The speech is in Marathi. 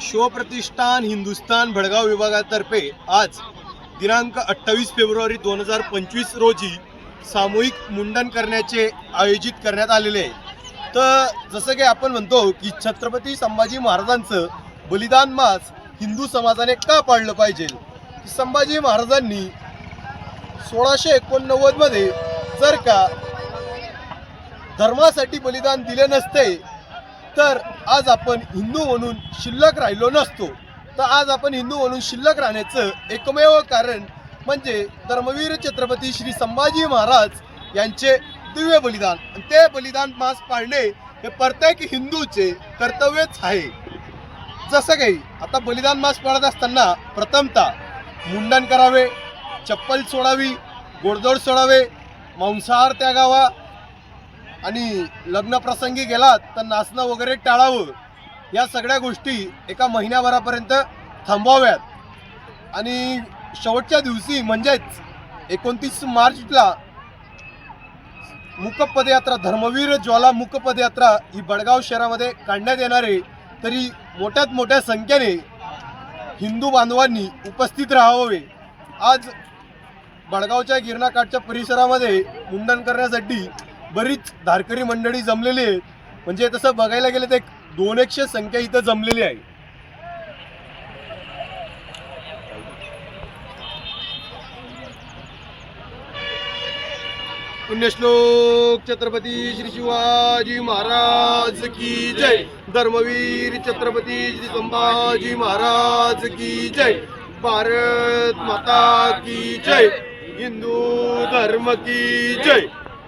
शिवप्रतिष्ठान हिंदुस्थान भडगाव विभागातर्फे आज दिनांक अठ्ठावीस फेब्रुवारी दोन हजार पंचवीस रोजी सामूहिक मुंडन करण्याचे आयोजित करण्यात आलेले आहे. तर जसं की आपण म्हणतो की छत्रपती संभाजी महाराजांचं बलिदान मास हिंदू समाजाने का पाळलं पाहिजे? संभाजी महाराजांनी सोळाशे एकोणनव्वदमध्ये जर का धर्मासाठी बलिदान दिले नसते तर आज आपण हिंदू म्हणून शिल्लक राहिलो नसतो. तर आज आपण हिंदू म्हणून शिल्लक राहण्याचं एकमेव कारण म्हणजे धर्मवीर छत्रपती श्री संभाजी महाराज यांचे दिव्य बलिदान. आणि ते बलिदान मास पाळणे हे प्रत्येक हिंदूचे कर्तव्यच आहे. जसं काही आता बलिदान मास पाळत असताना प्रथमतः मुंडन करावे चप्पल सोडावी गोडधोड सोडावे मांसाहार त्यागावा आणि लग्नप्रसंगी गेलात तर नाचणं वगैरे टाळावं. या सगळ्या गोष्टी एका महिन्याभरापर्यंत थांबवाव्यात. आणि शेवटच्या दिवशी म्हणजेच एकोणतीस मार्चला मुक पदयात्रा धर्मवीर ज्वाला मुक पदयात्रा ही बडगाव शहरामध्ये काढण्यात येणार आहे. तरी मोठ्यात मोठ्या संख्येने हिंदू बांधवांनी उपस्थित राहावे. आज बडगावच्या गिरणाकाठच्या परिसरामध्ये मुंडन करण्यासाठी बरीच धारकरी मंडळी जमलेली आहेत. म्हणजे तसं बघायला गेलं तर एक दोन एकशे संख्या इथं जमलेली आहे. पुण्यश्लोक छत्रपती श्री शिवाजी महाराज की जय. धर्मवीर छत्रपती श्री संभाजी महाराज की जय. भारत माता की जय. हिंदू धर्म की जय.